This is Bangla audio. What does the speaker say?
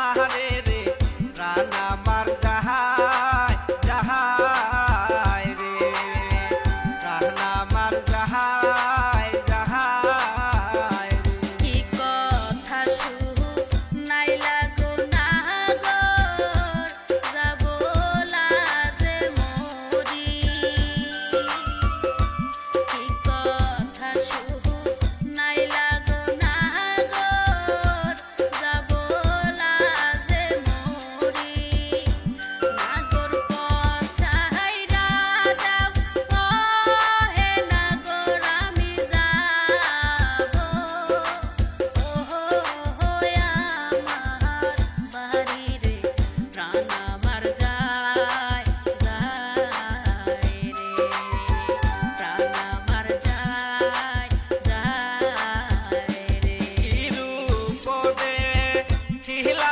আমারে রে রানা hit like